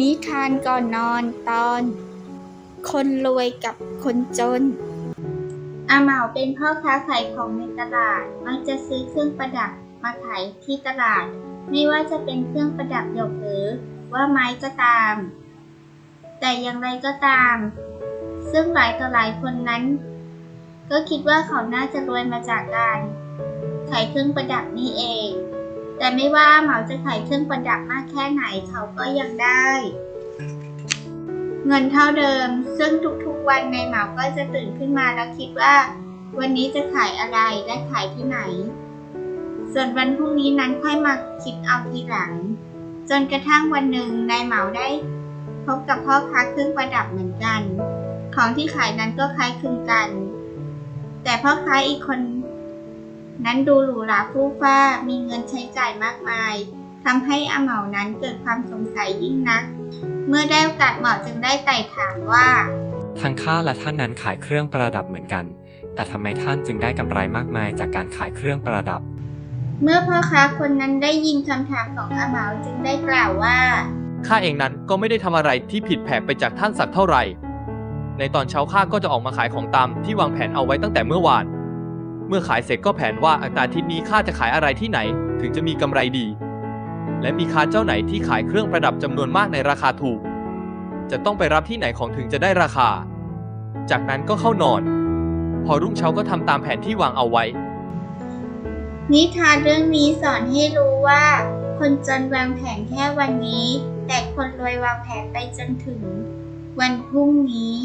นิทานก่อนนอนตอน คนรวยกับคนจน อาเหมาเป็นพ่อค้าขายของในตลาด มักจะซื้อเครื่องประดับมาขายที่ตลาด ไม่ว่าจะเป็นเครื่องประดับหยกหรือว่าไม้ก็ตาม แต่อย่างไรก็ตาม ซึ่งหลายต่อหลายคนนั้น ก็คิดว่าเขาน่าจะรวยมาจากการขายเครื่องประดับนี่เอง แต่ไม่ว่าเหมาจะขายเครื่องประดับมากแค่ไหนเขาก็ยังได้ เงินเท่าเดิม ซึ่งทุกๆวันในเหมาก็จะตื่นขึ้นมาแล้วคิดว่า วันนี้จะขายอะไรและขายที่ไหน ส่วนวันพรุ่งนี้นั้นค่อยมาคิดเอาทีหลัง จนกระทั่งวันหนึ่งนายเหมาได้ พบกับพ่อค้าเครื่องประดับเหมือนกัน ของที่ขายนั้นก็คล้ายคลึงกัน แต่พ่อค้าอีกคน นั้นดูหรูหราฟู่ฟ้ามีเงินใช้จ่ายมากมายทำให้อาเหมานั้นเกิดความสงสัยยิ่งนัก เมื่อได้โอกาสเหมาจึงได้ไต่ถามว่า ทั้งข้าและท่านนั้นขายเครื่องประดับเหมือนกัน แต่ทำไมท่านจึงได้กำไรมากมายจากการขายเครื่องประดับ เมื่อพ่อค้าคนนั้นได้ยินคำถามของอาเหมาจึงได้กล่าวว่า ข้าเองนั้นก็ไม่ได้ทำอะไรที่ผิดแผกไปจากท่านสักเท่าไหร่ ในตอนเช้าข้าก็จะออกมาขายของตามที่วางแผนเอาไว้ตั้งแต่เมื่อวาน เมื่อขายเสร็จก็แผนว่าอัตราทิตย์นี้ข้าจะขายอะไรที่ไหน ถึงจะมีกำไรดี และมีค้าเจ้าไหนที่ขายเครื่องประดับจำนวนมากในราคาถูก จะต้องไปรับที่ไหนของถึงจะได้ราคา จากนั้นก็เข้านอน พอรุ่งเช้าก็ทำตามแผนที่วางเอาไว้ นิทานเรื่องนี้สอนให้รู้ว่า คนจนวางแผนแค่วันนี้ แต่คนรวยวางแผนไปจนถึงวันพรุ่งนี้